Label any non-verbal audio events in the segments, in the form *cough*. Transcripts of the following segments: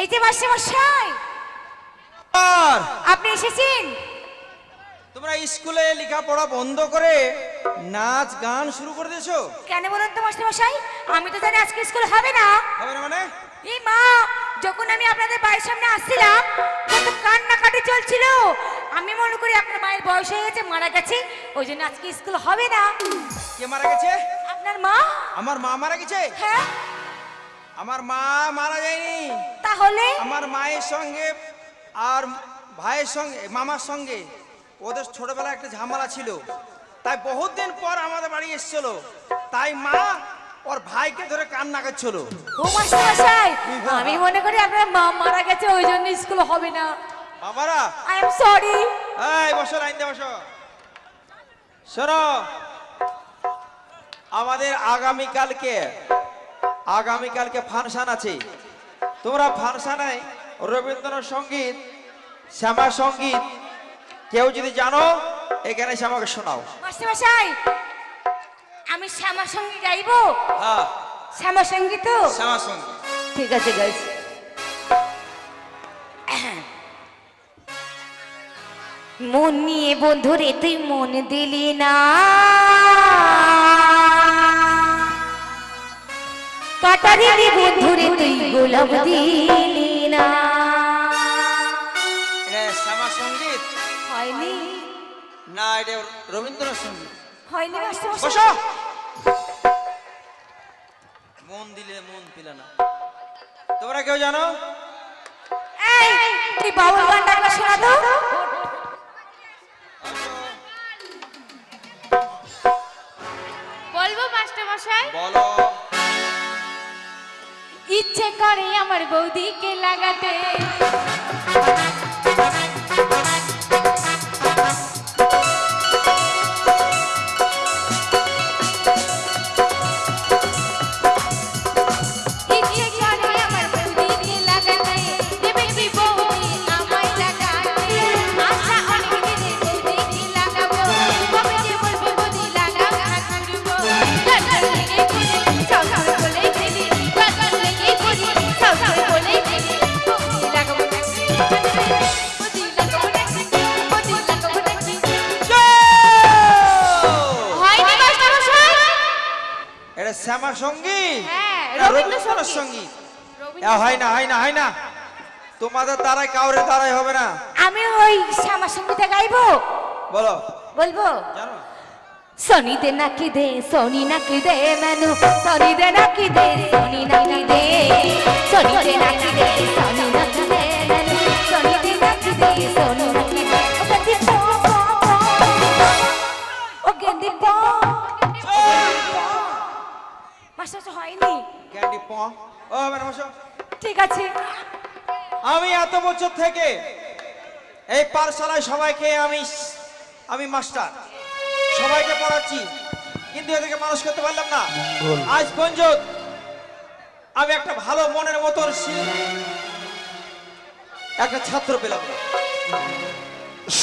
এই যে মাসে মশাই। আপনি এসেছেন? তোমরা স্কুলে লেখাপড়া বন্ধ করে নাচ গান শুরু করে দিয়েছ? কেন বলুন তো মাস্টার মশাই? আমি তো জানি আজকে স্কুল হবে না। হবে না মানে? এই মা যখন আমি আপনাদের বাড়ির সামনে আসছিলাম কত কান্নাকাটি চলছিল। আমি মনে করি আপনার মায়ের বয়স হয়ে গেছে মারা গেছে ওই জন্য আজকে স্কুল হবে না। কে মারা গেছে? আপনার মা? আমার মা মারা গেছে? হ্যাঁ। আমার মা মারা যায়নি। তাহলে? আমার মায়ের সঙ্গে আর ভাইয়ের সঙ্গে মামার সঙ্গে ওদের ছোটবেলায় একটা ঝামেলা ছিল। তাই বহুত দিন পর আমাদের বাড়ি এসেছিল। তাই মা ওর ভাইকে ধরে কান্না করছিল। ও মাস্টার আমি মনে করি আপনার মা মারা গেছে ওই জন্য স্কুল হবে না। বাবারা। আই এম সরি এই বসো লাইন দিয়ে বসো। শোনো আমাদের আগামীকালকে আগামীকালকে ফাংশন আছে। তোমরা ফাংশনে রবীন্দ্র সংগীত শ্যামা সংগীত কেউ যদি জানো এখানে শ্যামাকে শোনাও। আমি শ্যামা সংগীত গাইবো? হ্যাঁ। শ্যামা সংগীত শ্যামা সংগীত ঠিক আছে গাইস মন নিয়ে বন্ধুরে তুই মন দিলি না। কাটা দিলি বন্ধুরে তুই গোলাপ দিলি না। এটা শ্যামা সংগীত? হয়নি। না এটা রবীন্দ্র সংগীত। হয়নি? বসো। মন দিলে মন পিলে না। তোমরা কেউ জানো? এই তুই বাউল গানটা একবার শোনা তো বলব মাস্টার মশাই বলো। ইচ্ছে করে আমার বৌদিকে লাগাতে। শ্যামা সংগীত হ্যাঁ, হ্যাঁ, রবীন্দ্রসঙ্গীত। সংগীত হয় না হয় না হয় না। তোমাদের তারাই কাউরে তারাই হবে না। আমি ওই শ্যামা সঙ্গীতে গাইব? বলো। বলব? জানো। সনি দে নাকি দে সনি নাকি দে মানু। সনি দে নাকি দে সনি নাকি দে। সনি দে নাকি দে সনি নাকি দে মানু। সনি দে নাকি দে সনি ও ঠিক আছে। আমি এত বছর থেকে এই পাঠশালায় সবাইকে আমি আমি মাস্টার। সবাইকে পড়াচ্ছি। কিন্তু এদেরকে মানুষ করতে পারলাম না। আজ পর্যন্ত আমি একটা ভালো মনের মতন একটা ছাত্র পেলাম। না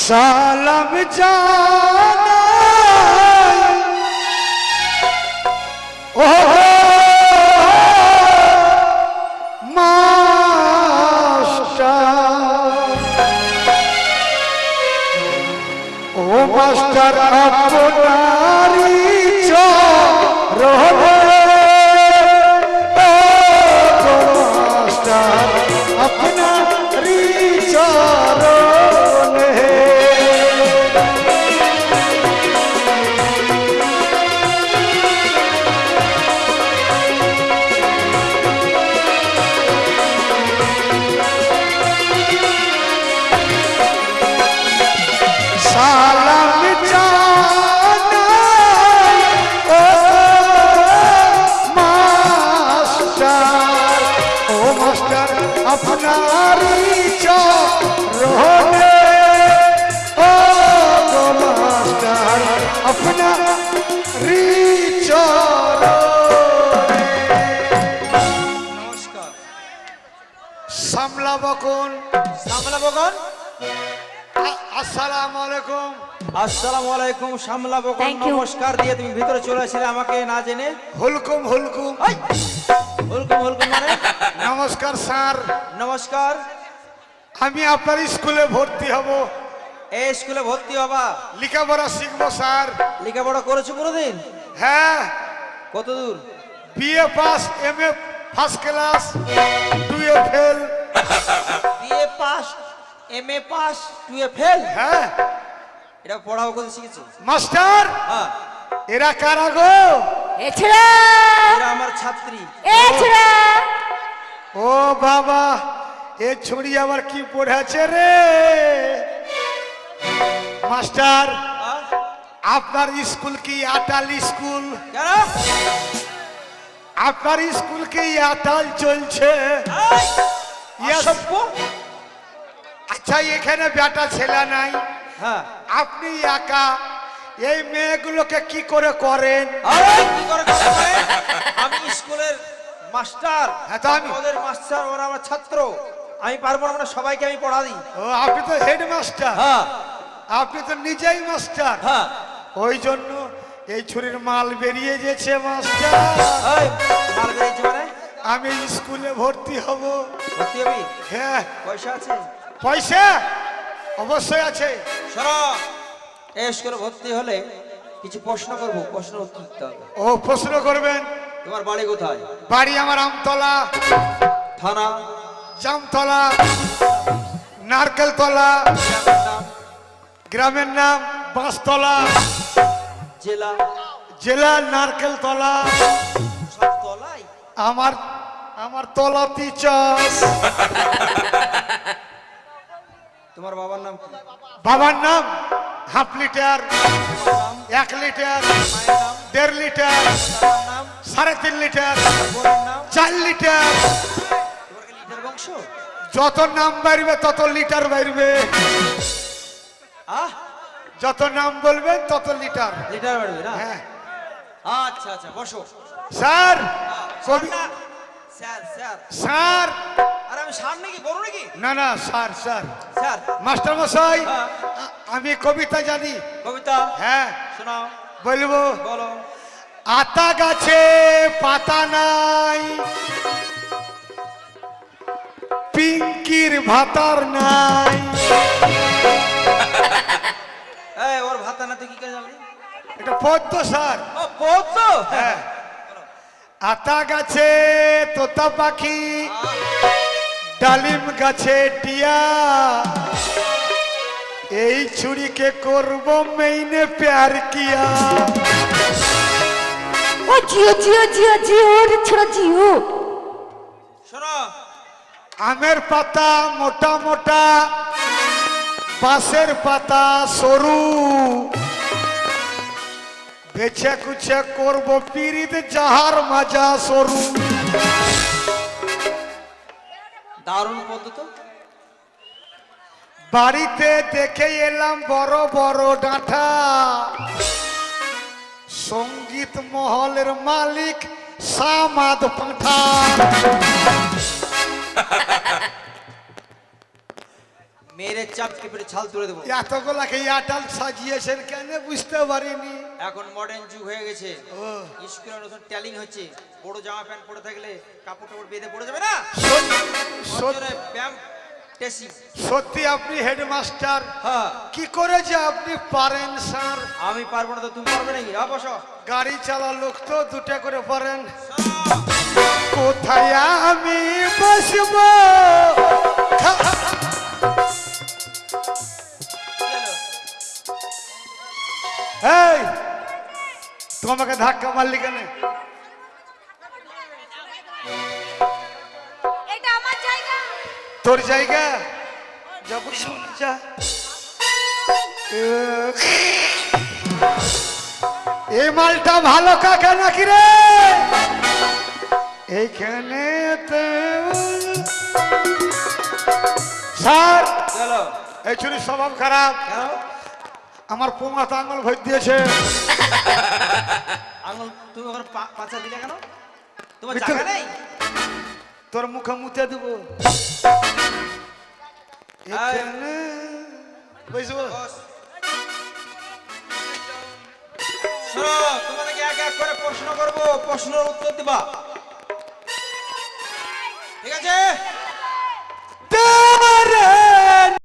সালাম জানাই। ও মাস্টার আপনারি সামলাবো কোন? সামলা বগন আ- আসসালামু আলাইকুম। আসসালামু আলাইকুম সামলা বকন Thank you. নমস্কার দিয়ে তুমি ভিতরে চলে আসলে আমাকে না জেনে? হুলকুম হুলকুম! হুলকুম হুলকুম মানে? নমস্কার স্যার। নমস্কার। আমি আপনার স্কুলে ভর্তি হব। এই স্কুলে ভর্তি হবা? লেখাপড়া শিখব স্যার। লেখাপড়া করেছ কোনোদিন? হ্যাঁ। কত দূর BA pass M A first class two টুয়ে fail BA pass M A pass two A fail হ্যাঁ। এটা পড়াও কত শিখেছো? মাস্টার হ্যাঁ। এরা কারা গো? এ এরা আমার ছাত্রী। এ ও বাবা এ ছড়ি আবার কি পড়েছে রে? মাস্টার আপনার স্কুল কি আটাল স্কুল? আপনার স্কুল কি আটাল চলছে. অসভ্য। আচ্ছা এখানে বেটা ছেলে নাই। হ্যাঁ। আপনি একা। এই মেয়েগুলোকে কি করে করেন? আমি স্কুলের মাস্টার। হ্যাঁ, তো আমি- ওদের মাস্টার ওরা আমার ছাত্র। আমি পারব না সবাইকে আমি পড়া দিই। ও আপনি তো হেডমাস্টার। হ্যাঁ। আপনি তো নিজেই মাস্টার। হ্যাঁ। ওই জন্য এই ছুরির মাল বেরিয়ে গেছে মাস্টার। মাল বেরিয়েছে মানে? আমি স্কুলে ভর্তি হব। ভর্তি হবি? হ্যাঁ। পয়সা আছে? পয়সা অবশ্যই আছে। শোনো এই স্কুলে ভর্তি হলে কিছু প্রশ্ন করব প্রশ্ন উত্তর দিতে হবে। ও প্রশ্ন করবেন? তোমার বাড়ি কোথায়? বাড়ি আমার আমতলা। থানা? জামতলা। নারকেলতলা। গ্রামের নাম গ্রামের নাম বাঁশতলা। জেলা? জেলা নারকেলতলা। আমার আমার তলাতি চাষ তোমার বাবার নাম কি? বাবার নাম হাফ লিটার এক লিটার নাম দেড় লিটার নাম সাড়ে তিন লিটার চার লিটার। যত নাম বাড়বে তত লিটার বাড়বে। যত নাম বলবেন তত লিটার। লিটার বাড়বে হ্যাঁ। আচ্ছা আচ্ছা বসো। স্যার কবি স্যার স্যার। আমি স্যার নাকি বড় নাকি? না না স্যার স্যার। স্যার। মাস্টার মশাই হ্যাঁ। আমি কবিতা জানি। কবিতা? হ্যাঁ। শোনাও। বলব। বলো। আতা গাছে পাতা নাই পিঙ্কির ভাতার নাই। *laughs* ওর ভাতা না তুই কি করে এটা পদ্ম স্যার। ও পদ্ম? হ্যাঁ। আতা গাছে তোতা পাখি ডালিম গাছে টিয়া। এই ছুরিকে করব মেইনে প্যার কিয়া। ও জিও জিও জিও জিও রে ছেড়া জিও। শোনো আমের পাতা মোটা মোটা বাঁশের পাতা সরু। বেছে কুছে করব পিরিত যাহার মাজা সরু। দারুণ পদ্ধত বাড়িতে দেখে এলাম বড় বড় ডাঁঠা সংগীত মহলের মালিক সামাদ পাঠা। মেরে চাপ কেপে ছাল তুলে দেবো। এতগুলাকে ইয়াটাল সাজিয়েছেন কেন বুঝতে পারিনি। এখন মডার্ন যুগ হয়ে গেছে। স্কুলে নতুন ট্যালিং হচ্ছে বড় জামা প্যান্ট পরে থাকলে কাপড় টাপড় বেঁধে পড়ে যাবে না? সত্যি- আপনি হেডমাস্টার হ্যাঁ। কি করে যে আপনি পারেন স্যার? আমি পারব না তো তুমি পারবে নাকি? হ্যাঁ বসো। গাড়ি চালা লোক তো দুটা করে পারেন। কোথায় আমি বসবো? এই তোমাকে ধাক্কা মারলি কেন? এটা আমার জায়গা। তোর জায়গা? যাব যা। এই মালটা ভালো কাকা নাকি রে? এইখানে তো স্যার এই চুরির স্বভাব খারাপ। আমার পোঙাতে আঙুল ভর দিয়েছে। *laughs* আঙুল তুমি ওখানে পা- পাছা দিলে কেন? তোমার জায়গা নেই? তোর মুখে মুতে দেবো। তোমাদেরকে এক এক করে প্রশ্ন করব। প্রশ্নের উত্তর দিবা। ঠিক আছে?